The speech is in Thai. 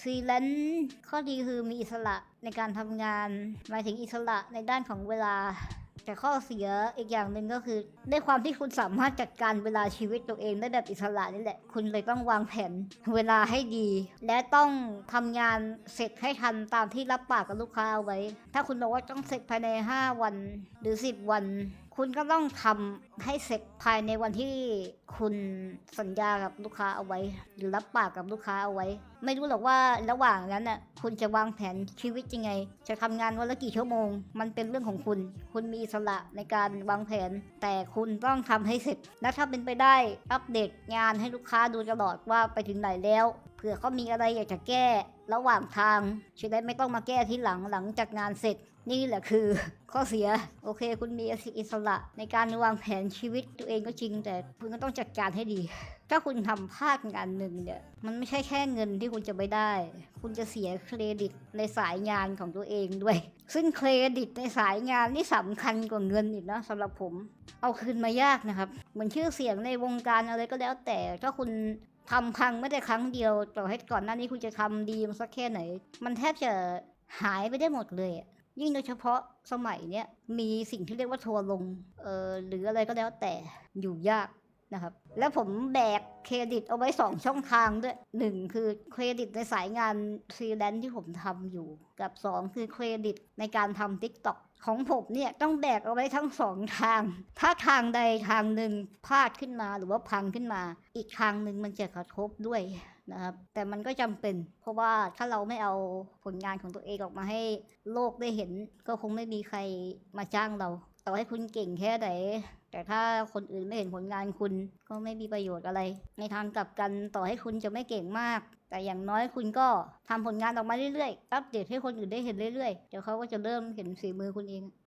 ฟรีแลนซ์ข้อดีคือมีอิสระในการทำงาน หมายถึงอิสระในด้านของเวลา แต่ข้อเสียอีกอย่างหนึ่งก็คือด้วยความที่คุณสามารถจัดการเวลาชีวิตตัวเองได้แบบอิสระนี่แหละ คุณเลยต้องวางแผนเวลาให้ดี และต้องทำงานเสร็จให้ทันตามที่รับปากกับลูกค้าเอาไว้ ถ้าคุณบอกว่าต้องเสร็จภายใน 5 วันหรือ 10 วัน คุณก็ต้องทำให้เสร็จภายในวันที่คุณสัญญากับลูกค้าเอาไว้ หรือรับปากกับลูกค้าเอาไว้ ไม่รู้หรอกว่าระหว่างนั้นน่ะคุณจะวางแผนชีวิตยังไง จะทำงานวันละกี่ชั่วโมง มันเป็นเรื่องของคุณ คุณมีอิสระในการวางแผน แต่คุณต้องทำให้เสร็จ และถ้าเป็นไปได้อัปเดตงานให้ลูกค้าดูตลอดว่าไปถึงไหนแล้วเผื่อเขามีอะไรอยากจะแก้ ระหว่างทางจะได้ไม่ต้องมาแก้ที่หลังหลังจากงานเสร็จ นี่แหละคือ ข้อเสียโอเค คุณมีอิสระ ในการวางแผนชีวิตตัวเองก็จริง แต่คุณก็ต้องจัดการให้ดี ถ้าคุณทำพลาดงานหนึ่งเนี่ยมันไม่ใช่แค่เงินที่คุณจะไม่ได้ คุณจะเสียเครดิตในสายงานของตัวเองด้วย ซึ่งเครดิตในสายงานนี่สำคัญกว่าเงินอีกนะสำหรับผม เอาคืนมายากนะครับเหมือนชื่อเสียงในวงการอะไรก็แล้วแต่ถ้าคุณ ทำพังไม่แต่ครั้งเดียวต่อให้ก่อนหน้านี้คุณจะทำดีมสักแค่ไหน มันแทบจะหายไปได้หมดเลยยิ่งโดยเฉพาะสมัยเนี้ยมีสิ่งที่เรียกว่าทัวร์ลงเออหรืออะไรก็แล้วแต่อยู่ยากนะครับ แล้วผมแบกเครดิตเอาไว้ 2 ช่องทางด้วยหนึ่งคือเครดิตในสายงานฟรีแลนซ์ที่ผมทำอยู่ กับ 2 คือเครดิตในการทำ TikTok ของผมเนี่ยต้องแบกเอาไว้ทั้งสองทาง ถ้าทางใดทางหนึ่งพลาดขึ้นมาหรือว่าพังขึ้นมา อีกทางหนึ่งมันจะกระทบด้วยนะครับ แต่มันก็จำเป็น เพราะว่าถ้าเราไม่เอาผลงานของตัวเองออกมาให้โลกได้เห็น ก็คงไม่มีใครมาจ้างเรา ต่อให้คุณเก่งแค่ไหน แต่ถ้าคนอื่นไม่เห็นผลงานคุณก็ไม่มีประโยชน์อะไร ในทางกลับกันต่อให้คุณจะไม่เก่งมาก แต่อย่างน้อยคุณก็ทำผลงานออกมาเรื่อยๆ อัปเดตให้คนอื่นได้เห็นเรื่อยๆ เดี๋ยวเขาก็จะเริ่มเห็นฝีมือคุณเอง